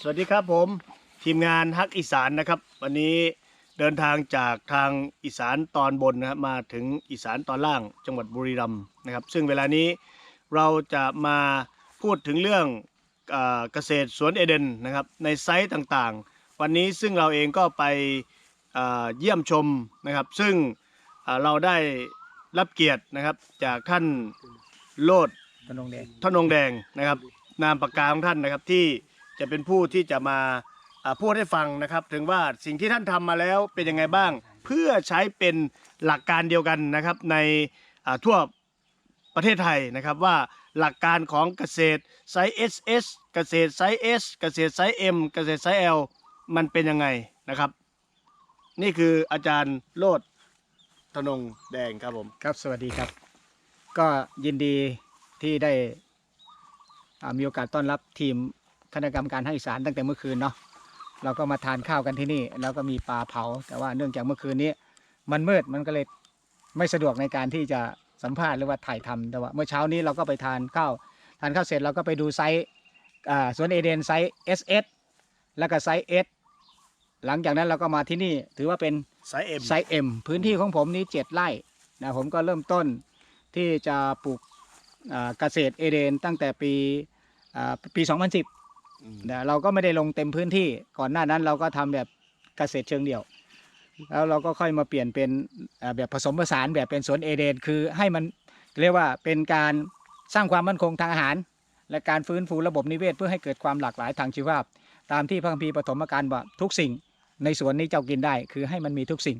สวัสดีครับผมทีมงานฮักอีสานนะครับ วันนี้เดินทางจากทางอีสานตอนบนนะครับมาถึงอีสานตอนล่างจังหวัดบุรีรัมย์นะครับ ซึ่งเวลานี้เราจะมาพูดถึงเรื่องเอ่อเกษตรสวนเอเดนนะครับในไซต์ต่างๆ วันนี้ซึ่งเราเองก็ไปเอ่อเยี่ยมชมนะครับ ซึ่งเอ่อเราได้รับเกียรตินะครับจากท่านโลดตนงแดง ท่านองค์แดงนะครับนามปากกาของท่านนะครับที่ จะเป็นผู้ที่จะมาพูดให้ฟังนะครับ ถึงว่าสิ่งที่ท่านทำมาแล้วเป็นยังไงบ้าง เพื่อใช้เป็นหลักการเดียวกันนะครับ ในทั่วประเทศไทยนะครับว่าหลักการของเกษตรไซส์ SS เกษตรไซส์ S เกษตรไซส์ M เกษตรไซส์ L มันเป็นยังไงนะครับ นี่คืออาจารย์โลดธนงแดงครับผมครับสวัสดีครับ ก็ยินดีที่ได้มีโอกาสต้อนรับทีม คณะกรรมการภาคอีสานตั้งแต่เมื่อคืนเนาะเราก็มาทานข้าวกันที่นี่ แล้วก็มีปลาเผา แต่ว่าเนื่องจากเมื่อคืนนี้ มันมืดมันก็เลยไม่สะดวกในการที่จะสัมภาษณ์หรือว่าถ่ายทำแต่ว่าเมื่อเช้านี้เราก็ไปทานข้าวทานข้าวเสร็จเราก็ไปดูไซส์อ่าสวนเอเดนไซส์ SS แล้วก็ไซส์ S หลังจากนั้นเราก็มาที่นี่ถือว่าเป็นไซส์ M ไซส์ M พื้นที่ของผมนี้7ไร่นะผมก็เริ่มต้นที่จะปลูกอ่าเกษตรเอเดนตั้งแต่ปีอ่าปี 2010 นะเราก็ไม่ได้ลงเต็มพื้นที่ก่อนหน้านั้นเราก็ทำแบบเกษตรเชิงเดี่ยว แล้วเราก็ค่อยมาเปลี่ยนเป็นแบบผสมผสานแบบเป็นสวนเอเดน คือให้มันเรียกว่าเป็นการสร้างความมั่นคงทางอาหาร และการฟื้นฟูระบบนิเวศเพื่อให้เกิดความหลากหลายทางชีวภาพ ตามที่พระคัมภีร์ปฐมกาลว่าทุกสิ่งในสวนนี้เจ้ากินได้ คือให้มันมีทุกสิ่ง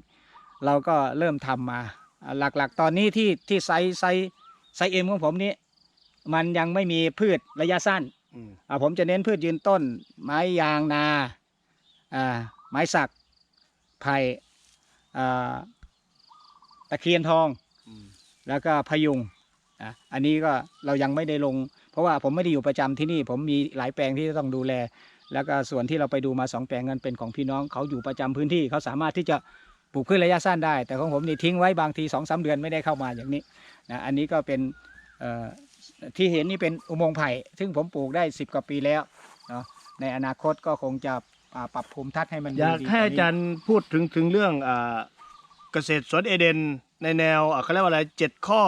เราก็เริ่มทำมาอ่าหลักๆ ตอนนี้ที่ที่ไซส์ไซส์ไซส์เอ็มของผมนี้ มันยังไม่มีพืชระยะสั้น อ่าผมจะเน้นพืชยืนต้น ไม้ยางนาอ่าไม้สักไผ่อ่าตะเคียนทองอแล้วก็พยุงอะอันนี้ก็เรายังไม่ได้ลง เพราะว่าผมไม่ได้อยู่ประจำที่นี่ ผมมีหลายแปลงที่ต้องดูแล แล้วก็ส่วนที่เราไปดูมาสองแปลงนั้นเป็นของพี่น้องเขาอยู่ประจำพื้นที่เขาสามารถที่จะปลูกพืชระยะสั้นได้ แต่ของผมนี่ทิ้งไว้บางทีสองสาเดือนไม่ได้เข้ามาอย่างนี้นะอันนี้ก็เป็นเอ ที่เห็นนี่เป็นอุโมงค์ไผ่ ซึ่งผมปลูกได้ 10 กว่าปีแล้วเนาะในอนาคตก็คงจะอ่าปรับภูมิทัศน์ให้มันอยากดีให้ว่อาจารย์พูดถึงถึงเรื่องอ่าเกษตรสวนเอเดนในแนวอะเขาเรียกว่าอะไรเจ็ดข้อ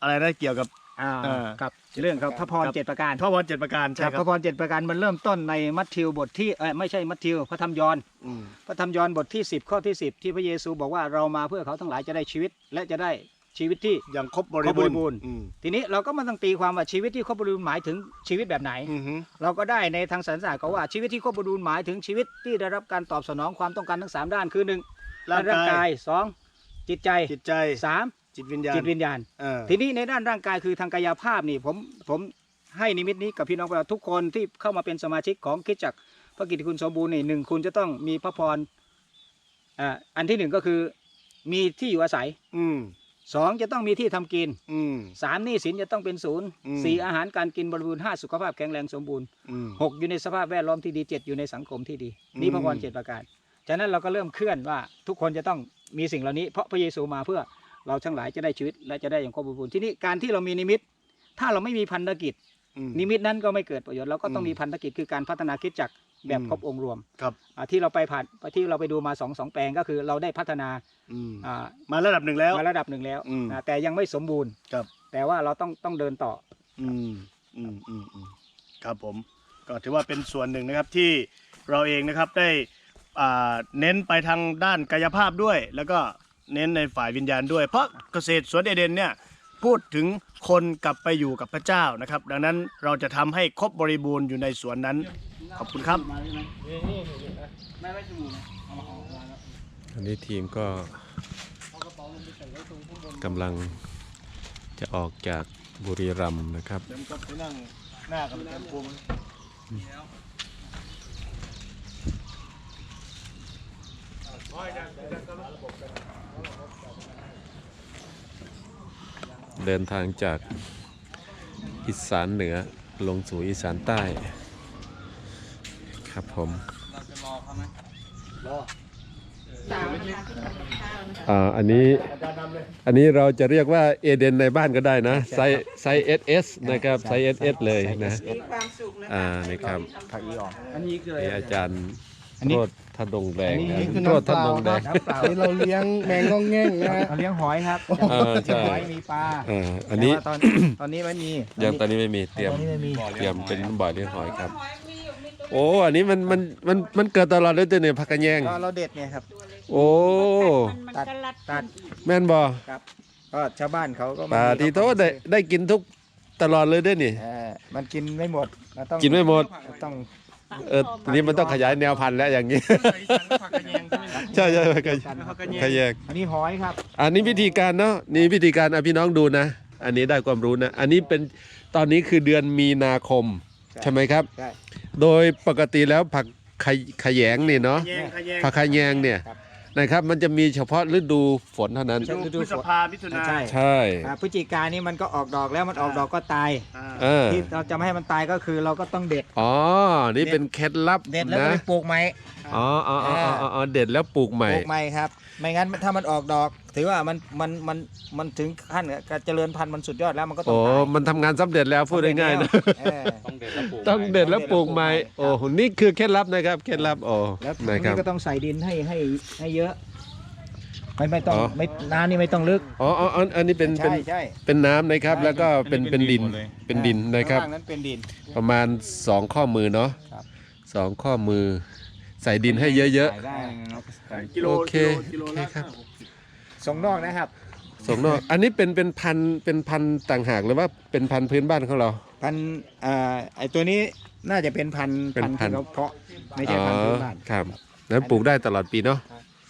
อะไรนะเกี่ยวกับ อ่าเออ กับเรื่องของพระพรครับเจ็ดประการข้อวัดเจ็ดประการคใช่รับคพรัระบพรเจ็ดประการมันเริ่มต้นในมัทธิวบทที่เอ้ยไม่ใช่มัทธิวพระธรรมยอห์น อืม พระธรรมยอห์นบทที่ 10 ข้อที่ 10 ที่พระเยซูบอกว่าเรามาเพื่อเขาทั้งหลายจะได้ชีวิต และจะได้ ชีวิตที่อย่างครบบริครบบริบูบูรรณ์ณ์อืมทีนี้เราก็มาต้องตีความว่าชีวิตที่ครบบริบูรณ์หมายถึงชีวิตแบบไหน อือฮึเราก็ได้ในทางสันนิษฐานเขาว่าชีวิตที่ครบบริบูรณ์หมายถึงชีวิตที่ได้รับการตอบสนองความต้องการทั้งสามด้านคือหนึ่งร่างร่างกากายยสองจิตใจจิตใจสามจิตวิญญาณจิตวิญญาณ เออทีนี้ในด้านร่างกายคือทางกายภาพนี่ผมผมให้นิมิตนี้กับพี่น้องประชาชนทุกคนที่เข้ามาเป็นสมาชิกของคริดจักรพระกิตติคุณสมบูรณ์นี่หนึ่งคุณจะต้องมีพระพรอ่าอันที่หนึ่งก็คือมีที่อยู่อาศัย อืม สองจะต้องมีที่ทำกินอืม สามหนี้สินจะต้องเป็นศูนย์อืม สี่อาหารการกินบริบูรณ์ห้าสุขภาพแข็งแรงสมบูรณ์อืม หกอยู่ในสภาพแวดล้อมที่ดีเจ็ดอยู่ในสังคมที่ดี นี่พระพรอืม เจ็ดประการ ฉะนั้นเราก็เริ่มเคลื่อนว่าทุกคนจะต้องมีสิ่งเหล่านี้ เพราะพระเยซูมาเพื่อเราทั้งหลายจะได้ชีวิตและจะได้อย่างครบบริบูรณ์ที่นี่การที่เรามีนิมิต ถ้าเราไม่มีพันธกิจ อืม นิมิตนั้นก็ไม่เกิดประโยชน์เราก็ต้องอืม มีพันธกิจคือการพัฒนาคริดจักร แบบอืมครบองค์รวมครับอ่าที่เราไปผ่านที่เราไปดูมาสองสองแปลงก็คือเราได้พัฒนาอืมอ่ามาระดับหนึ่งแล้วมาระดับหนึ่งแล้วอืมอ่าแต่ยังไม่สมบูรณ์ครับ แต่ว่าเราต้องต้องเดินต่ออืมอืมอืมอืมครับผมก็ถือว่าเป็นส่วนหนึ่งนะครับที่เราเองนะครับได้อ่าเน้นไปทางด้านกายภาพด้วย แล้วก็เน้นในฝ่ายวิญญาณด้วย เพราะเกษตรสวนเอเดนเนี่ยพูดถึงคนกลับไปอยู่กับพระเจ้านะครับ ดังนั้นเราจะทำให้ครบบริบูรณ์อยู่ในสวนนั้น ขอบคุณครับอันนี้ทีมก็กำลังจะออกจากบุรีรัมย์นะครับ เดี๋ยวก็ไปนั่งหน้ากับแคมปูมเดินทางจากอีสานเหนือลงสู่อีสานใต้ ครับผมรออ่า อันนี้ อาจารย์นำเลยอันนี้เราจะเรียกว่าเอเดนในบ้านก็ได้นะ ไซส์ไซส์เอสเอสนะครับ ไซส์เอสเอสเลยนะ มีความสุขนะคะอ่านะครับ ผักอีออกอันนี้คืออะไรนี่อาจารย์อันนี้ โทษท่านดงแดงนะอันนี้คือโทษน้ำเปท่านล่าดงแดงน้ำเปล่านี่เราเลี้ยงแมงงองแง่งนะฮะ เราเลี้ยงหอยครับเออใช่ หอยมีปลาอ่าอันนี้แต่ว่าตอนตอนนี้ไม่มียังตอนนี้ไม่มีเตรียม ตอนนี้ไม่มี เตรียมเป็นบ่อเลี้ยงหอยครับ โอ้อันนี้มันมันมันมันเกิดตลอดเลยตัวเนี่ยผักกระแยง ก็เราเด็ดเนี่ยครับ โอ้มันก็รัดตัด แม่นบ่ครับก็ชาวบ้านเขาก็ปลาทีโตได้ได้กินทุกตลอดเลยเด้วยนี่ เออมันกินไม่หมดเราต้องกินไม่หมด ต้องเออทีนี้มันต้องขยายแนวพันธุ์แล้วอย่างนี้ใช่ใช่ผักกระกระแยง อันนี้หอยครับ อันนี้วิธีการเนาะนี่วิธีการอะพี่น้องดูนะ อันนี้ได้ความรู้นะ อันนี้เป็นตอนนี้คือเดือนมีนาคม ใช่ไหมครับ ใช่โดยปกติแล้วผักขยขยงนี่เนาะ แยงขยงผักขยงเนี่ยครับ นะครับ มันจะมีเฉพาะฤดูฝนเท่านั้นใช่ดูพฤษภามิถุนาใช่ ใช่อ่าพฤศจิกานี่มันก็ออกดอกแล้วมันออกดอกก็ตาย อ่าเออที่เราจะไม่ให้มันตายก็คือเราก็ต้องเด็ด อ๋อ นี่เป็นเคล็ดลับเด็ดแล้วก็นะ ไปปลูกใหม่อ๋ออ๋ออ๋ออ๋ออ๋อเด็ดแล้วปลูกใหม่ ปลูกใหม่ครับ ไม่งั้นถ้ามันออกดอกถือว่ามันมันมันมันถึงขั้นการเจริญพันธุ์มันสุดยอดแล้วมันก็ต้อโอ้งตายมันทำงานสำเร็จแล้วพูดง่ายๆนะ เออ ต้องเด็ดแล้วปลูกใหม่โอ้โหนี่คือเคล็ดลับนะครับ เคล็ดลับโอ้แล้วทีนะครันี้บ ก็ต้องใส่ดินให้ให้ให้เยอะ ไม่ไม่ต้องอ๋อ ไม่น้ำนี่ไม่ต้องลึกอ๋ออ๋ออ๋ออันนี้เป็นเป็นใช่ใช่ เป็นน้ำนะครับ แล้วก็เป็นเป็นดินเป็นดินนะครับ ข้างล่างนั้นเป็นดิน ประมาณสองข้อมือเนาะครับ สองข้อมือ ใส่ดินให้เยอะ ใส่ได้กิโลโอเคกิโลกิโลโอเคละครับ ส่งนอกนะครับๆส่งนอก อันนี้เป็นเป็นพันธุ์เป็นพันธุ์ต่างหากหรือว่าเป็นพันธุ์พื้นบ้านของเรา พันธุ์เอ่อไอตัวนี้น่าจะเป็นพันธุ์เป็นพันธุ์พันธุ์ ที่เขาเพาะไม่ใช่พันธุ์พื้นบ้านอ๋อครับนั้นปลูกได้ตลอดปีเนาะ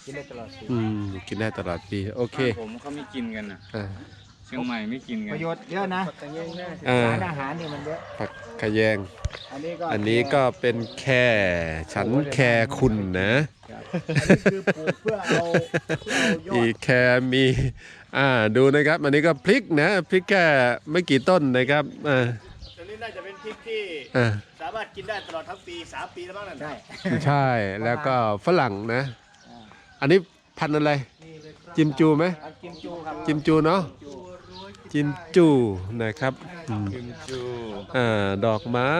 กินได้ตลอดชีวิตอืม กินได้ตลอดปี โอเค ผมเขาไม่กินกันนะอ่าเชียงใหม่ไม่กินกัปนระโยชน์เยอะนะอ่าสารอาหารเนี่ยมันเยอะผักขะแยง อันนี้ก็อันนี้ก็เป็นแค่ฉันแค่คุณนะ อันนี้คือปลูกเพื่อเอาเพื่อเอายออีดแค่มีอ่าดูนะครับ อันนี้ก็พริกนะพริกแค่ไม่กี่ต้นนะครับอ่าตัวนี้น่าจะเป็นพริกที่อ่าสามารถกินได้ตลอดทั้งปีสามปีแล้วบ้างนั่นใช่ใช่แล้วก็ฝรั่งนะ อันนี้พันธุ์อะไร จิมจูไหม อันกิมจูครับจิมจูเนาะ จิมจูนะครับอืมอ่าดอกไม้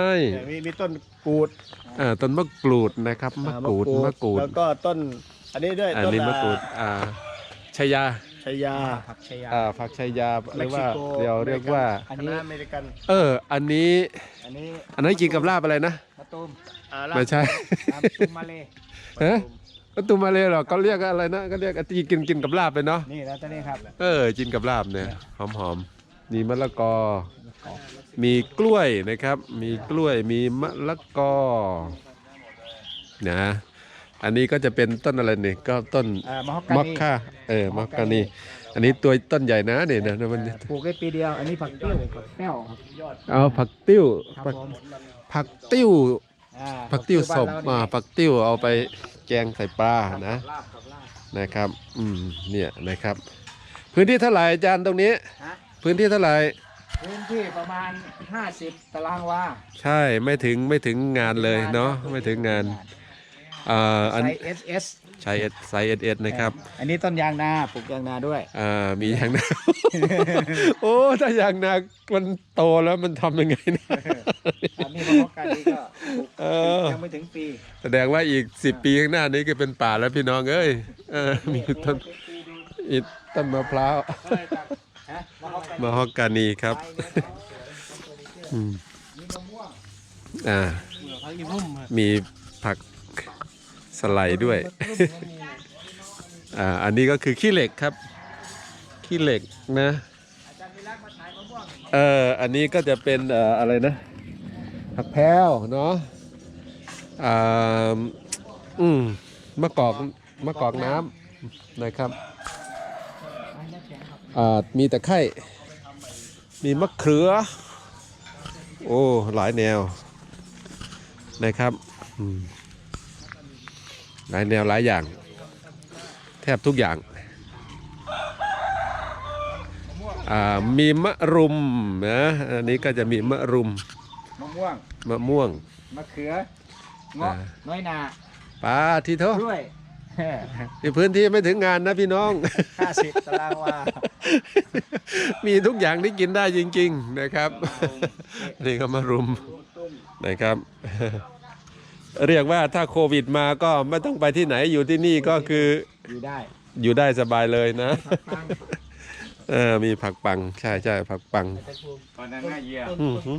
มีมีต้นกูดอ่าต้นมะกรูดนะครับมะกรูดมะกรูดแล้วก็ต้นอันนี้ด้วยอันต้นนี้มะกรูดอ่าชายาชายา ผักชายา อ่าผักชายาหรือว่าเม็กซิโก เราเรียกว่า อันคนี้ณะอเมริกันเออ อันนี้อันนี้อันนั้นกินกับลาบอะไรนะมะตูมอ่าลาบไม่ใช่น้ำตุ้มมาเลยฮะ ก็ตุมาเลยเหรอเขาเรียกอะไรนะก็เรียกที่กินกินกับลาบไปเนาะนี่แล้วตัวนี้ครับ เออกินกับลาบเนี่ยหอมหอมๆมีมะละกอ มีกล้วยนะครับ มีกล้วยมีมะละกอนะอันนี้ก็จะเป็นต้นอะไรเนี่ยก็ต้นเอ่อมะฮอกกามอนีคค่าเออมอคคานีอันนี้ตัวต้นใหญ่นะเนี่ยนะมันปลูกได้ปีเดียว อันนี้ผักเปรี้ยวผักแป้วครับเอาผักติ้วครับผักผมผักติ้วอ่าผักติ้วสบ้มนเรอ่าเนี่ยผักติ้วเอาไป แกงใส่ปลานะลาบกับลาบนะครับ อืมเนี่ยนะครับ พื้นที่เท่าไหร่อาจารย์ตรงนี้ ฮะพื้นที่เท่าไหร่พื้นที่ประมาณ 50 ตารางวาใช่ไม่ถึงไม่ถึงงานเลยเนาะไม่ถึงงานอ่าอันไซส์ SS ใช้ไซส์เอสเอสนะครับอันนี้ต้นยางนาปลูกยางนาด้วยอ่ามียางนา โอ้ถ้ายางนามันโตแล้วมันทำยังไงเนะอันนี้มะฮอกกานีก็ปลูกเออยังไม่ถึงปี แสดงว่าอีกสิบปีข้างหน้านี้ก็เป็นป่าแล้วพี่น้องเอ้ยเออมีต้นอีกต้นมะพร้าวฮะมะฮอกกานีมะฮอกกานีครับอืมมีมะม่วงอ่าพักอีนุ่มมีผัก สไลด์ด้วย อ่า อันนี้ก็คือขี้เหล็กครับ ขี้เหล็กนะ เออ อันนี้ก็จะเป็นเอ่ออะไรนะผักแพรวเนาะ อ่า อืมมะกอกมะกอกน้ำนะครับอ่ามีตะไคร่มีมะเขือ โอ้ หลายแนวนะครับ อืม หลายแนวหลายอย่าง แทบทุกอย่างอ่ามีมะรุมนะอันนี้ก็จะมีมะรุมมะม่วงมะม่วงมะเขือเงาะอ่าน้อยนาปลาทีโทกล้วยนี่พื้นที่ไม่ถึงงานนะพี่น้องห้าสิบตารางวา มีทุกอย่างที่กินได้จริง ๆ นะครับ นี่ก็มารุมนะครับ เรียกว่าถ้าโควิดมาก็ไม่ต้องไปที่ไหนอยู่ที่นี่ก็คืออยู่ได้ อยู่ได้สบายเลยนะ เออมีผักปังใช่ใช่ผักปัง ตอนนั้นน่าเยี่ยอือหือ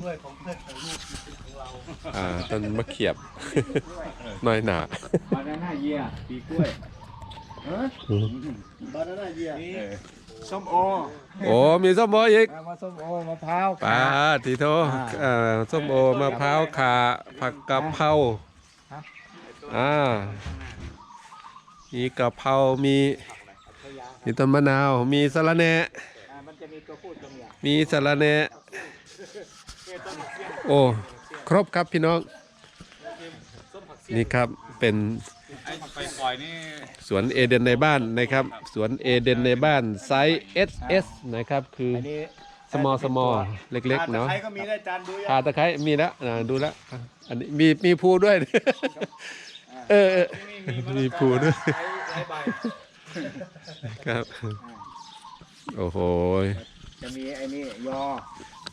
อ่าต้นมะเขียบ น้อยหนาตอนนั้นน่าเยี่ยปีกล้วยบานาน่าเยียเออส้มโอโอ้มีส้มโออีกเอามาส้มโอมะพร้าวปาทีโทเอ่อส้มโอมะพร้าวขาผักกะเพรา อ่ามีกะเพรามีมีต้นมะนาว มีสะระแหน่อ่ามันจะมีตัวพูดตรงอย่างมีสะระแหน่โอ้ครบครับพี่น้อง นี่ครับเป็นไอ้ไปปล่อยนี่สวนเอเดนในบ้านนะครับ สวนเอเดนในบ้านไซส์ SS นะครับคืออันนี้ small small เล็กๆเนาะใครก็มีได้จานดูยังขาตะไคร้มีแล้วอ่าดูแล้วอะอันนี้มีมีภูด้วย เออเออมีภูด้วยครับ โอ้โหจะมีไอ้นี่ยอ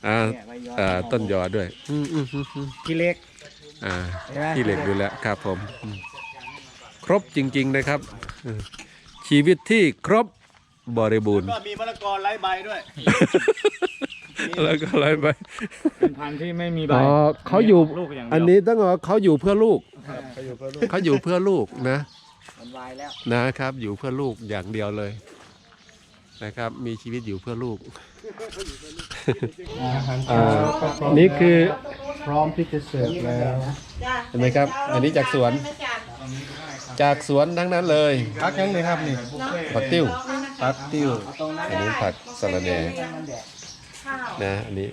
อ่าเนี่ยใบยออ่าต้นยอด้วยอืมอืมอืมอืมที่เล็ก อ่าเห็นไหม ที่เหล็กดูแล้วครับผมอืมครบจริง ๆ นะครับอืมชีวิตที่ครบบริบูรณ์ ก็มีมะละกอไร้ใบด้วยแล้วก็อะไรไปเป็นพันธุ์ที่ไม่มีใบอ๋อเขาอยู่ ลูกอย่างเดียวอันนี้ต้องบอกว่าเขาอยู่เพื่อลูก เขาอยู่เพื่อลูกนะมันวายแล้วนะครับ อยู่เพื่อลูกอย่างเดียวเลยนะครับ มีชีวิตอยู่เพื่อลูกอ่านี่คือพร้อมที่จะเสิร์ฟแล้วเห็นไหมครับ อันนี้จากสวน จากสวนทั้งนั้นเลยพักยังเลยครับนี่ผักติ้วพักติ้วอันนี้ผักสะระแหน่ นะอันนี้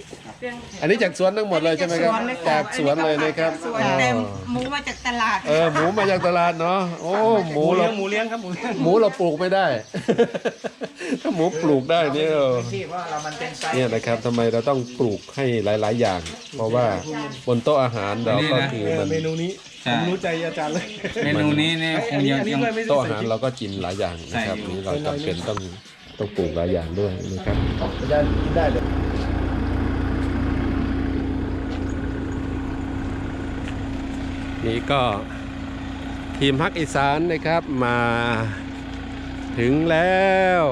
อันนี้จากสวนทั้งหมดเลยใช่ไหมครับจากสวนเลยนะครับสวนเต็มหมูมาจากตลาดเออหมูมาจากตลาดเนาะโอ้หมูเราหมูเลี้ยงครับหมูเลี้ยงหมูเราปลูกไม่ได้ ถ้าหมูปลูกได้เนี่ยเออ ที่ว่าเรามันเป็นไซส์เนี่ยนะครับทำไมเราต้องปลูกให้หลาย ๆ อย่าง เพราะว่าบนโต๊ะอาหารเราก็คือมันเมนูนี้ใช่ผมรู้ใจอาจารย์เลย เมนูนี้เนี่ยคงยังยัง โต๊ะอาหารเราก็กินหลายอย่างนะครับใช่นี่เราจำเป็นต้อง ต้องปลูกหลายอย่างด้วยนะครับอาจารย์กินได้เลยนี่ก็ทีมฮักอีสานนะครับมาถึงแล้ว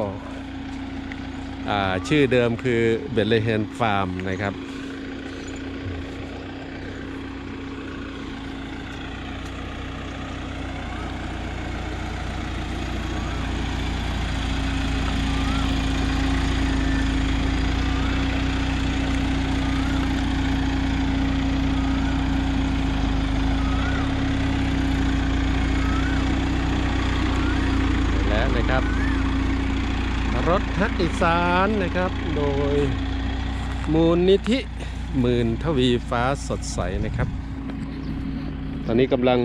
อ่าชื่อเดิมคือเบลเลเฮนฟาร์มนะครับ แล้วนะครับ ร ถฮักอีสานนะครับ โดยมูลนิธิหมื่นทวีฟ้าสดใสนะครับ ตอนนี้กำลัง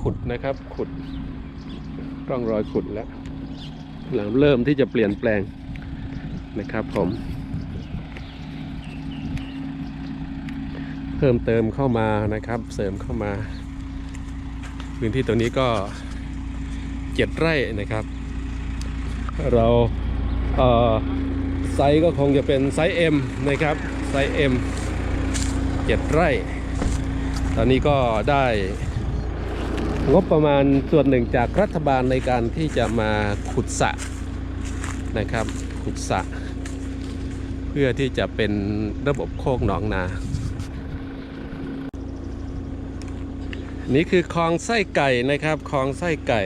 ขุดนะครับขุดร่องรอยขุดแล้วหลังเริ่มที่จะเปลี่ยนแปลงนะครับผม เพิ่มเติมเข้ามานะครับ เสริมเข้ามา พื้นที่ตรงนี้ก็เจ็ดไร่นะครับ เราเไซส์ก็คงจะเป็นไซส์ M นะครับไซส์ M เจ็ดไร่ ตอนนี้ก็ได้งบประมาณส่วนหนึ่งจากรัฐบาลในการที่จะมาขุดสระนะครับ ขุดสระเพื่อที่จะเป็นระบบโคกหนองนา นี่คือคลองไส้ไก่นะครับคลองไส้ไก่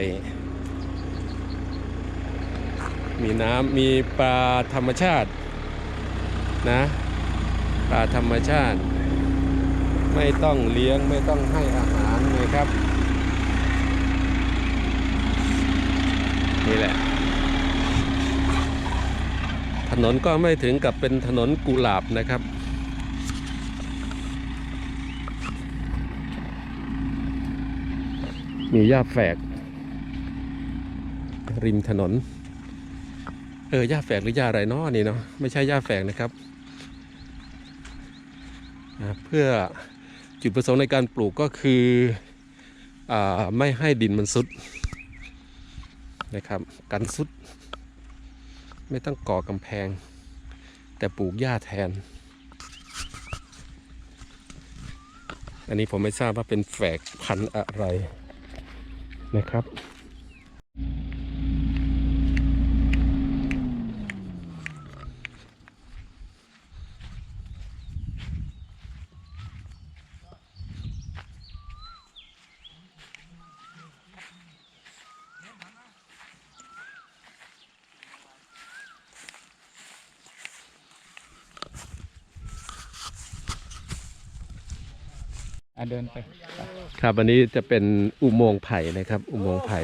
มีน้ำมีปลาธรรมชาตินะปลาธรรมชาติ ไม่ต้องเลี้ยงไม่ต้องให้อาหารนะครับ นี่แหละ ถนนก็ไม่ถึงกับเป็นถนนกุหลาบนะครับมีหญ้าแฝก ริมถนน เออหญ้าแฝกหรือหญ้าอะไรเนาะนี่เนาะไม่ใช่หญ้าแฝกนะครับ เพื่อจุดประสงค์ในการปลูกก็คืออไม่ให้ดินมันซุดนะครับกันสุด ไม่ต้องก่อกำแพง แต่ปลูกหญ้าแทน อันนี้ผมไม่ทราบว่าเป็นแฝกพันธุ์อะไรนะครับ อะเดินไปครับอันนี้จะเป็นอุโมงค์ไผ่นะครับ อุโมงค์ไผ่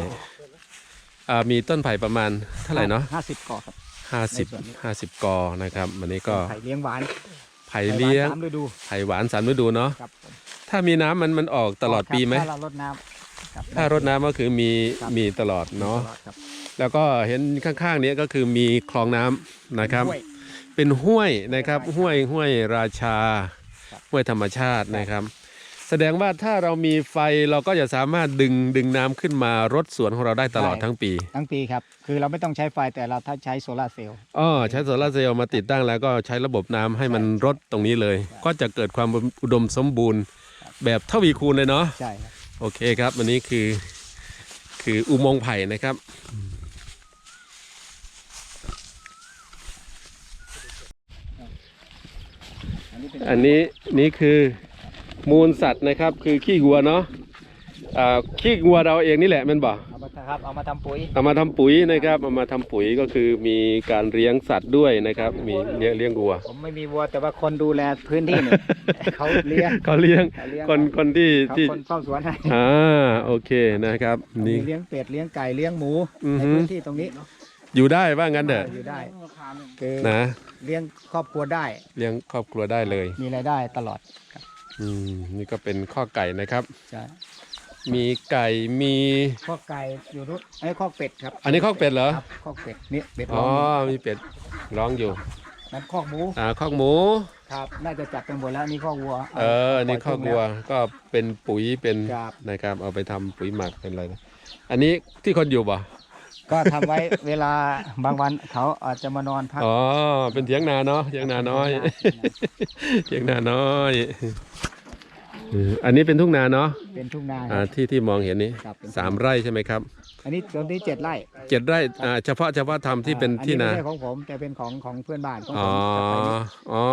อ่ามีต้นไผ่ประมาณเท่าไหร่เนาะห้าสิบกอครับห้าสิบในส่วนนี้ห้าสิบกอนะครับวันนี้ก็ไผ่เลี้ยงหวานไผ่เลี้ยงไผ่หวานสามฤดูไผ่หวานสามฤดูเนาะครับผมถ้ามีน้ำมันมันออกตลอดปีไหมถ้าเราลดน้ำครับถ้ารดน้ำก็คือมีครับมีตลอดเนาะตลอดครับแล้วก็เห็นข้างๆนี้ก็คือมีคลองน้ำนะครับห้วยเป็นห้วยนะครับเป็นห้ห้ววยยห้วยราชาครับห้วยธรรมชาตินะครับ แสดงว่าถ้าเรามีไฟเราก็จะสามารถดึงดึงน้ำขึ้นมารดสวนของเราได้ตลอดทั้งปีทั้งปีครับ คือเราไม่ต้องใช้ไฟแต่เราถ้าใช้โซลาร์เซลล์อ๋อใช้โซลาร์เซลล์มาติดตั้งแล้วก็ใช้ระบบน้ำให้มันรดตรงนี้เลย ก็จะเกิดความอุดมสมบูรณ์แบบทวีคูณเลยเนาะ ใช่ครับโอเคครับวันนี้คือคืออุโมงค์ไผ่นะครับ อันนี้เป็นอันนี้นี่คือ มูลสัตว์นะครับ คือขี้วัวเนาะอ่าขี้วัวเราเองนี่แหละแมันบอกเอามาครับเอามาทำปุ๋ยเอามาทำปุ๋ยนะครับเอามาทำปุ๋ยก็คือมีการเลี้ยงสัตว์ด้วยนะครับ มีเลี้ยงเลี้ยงวัว ผมไม่มีวัวแต่ว่าคนดูแลพื้นที่เนี่ย เขาเลี้ยง เขาเลี้ยงเขาเลี้ยง คนคนที่เขาที่คนเฝ้าสวนให้อ่าโอเคนะครับมีนี่ เลี้ยงเป็ดเลี้ยงไก่เลี้ยงหมูอือในฮึ พื้นที่ตรงนี้อยู่ได้ว่างั้นเถอะอยู่ได้คือนะเลี้ยงครอบครัวได้เลี้ยงครอบครัวได้เลย มีรายได้ตลอด อืมนี่ก็เป็นข้อไก่นะครับ ใช่มีไก่มีคอกไก่อยู่นู้นไอ้ยคอกเป็ดครับอันนี้ข้อเป็ดเหรอครับคอกเป็ดนี่เป็ดอ๋ร้อองมีเป็ดร้องอยู่ นั่นคอกหมูอ่าข้อกหมู ครับ น่าจะจัดกันหมดแล้วนี่คอกวัวเอออันนี่ข้อกวัวก็เป็นปุ๋ยเป็นครับ นะครับ เอาไปทำปุ๋ยหมักเป็นอะไรนะอันนี้ที่คนอยู่ป่ะ ก็ทำไว้เวลาบางวันเขาอาจจะมานอนพัก อ๋อ เป็นเถียงนาเนาะเถียงนาน้อย เถียงนาน้อยเอออันนี้เป็นทุ่งนาเนาะเป็นทุ่งนาอ่าที่ที่มองเห็นนี้ครับเป็นสามไร่ใช่ไหมครับอันนี้ตรงนี้เจ็ดไร่เจ็ดไร่อ่าเฉพาะเฉพาะทำที่เป็นอ่าที่นา ไม่ใช่ของผมแต่เป็นของของเพื่อนบ้านของอ๋ผอมอ๋อ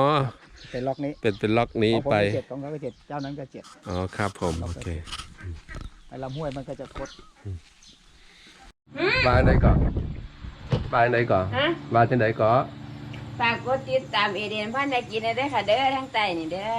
เป็นล็อกนี้เป็นเป็นล็อกนี้ของผมไป ก็เจ็ดของเขาก็เจ็ดเจ้านั้นก็เจ็ดอ๋อครับผม โอเค ไอ้ลำห้วยมันก็จะคด บายไหนก่อนบายไหนก่อนฮะบายที่ไหนก่อนฝากกดติดตามเอเดนพันธกิจได้อค่ะเด้อทั้งใต้นี่เด้อ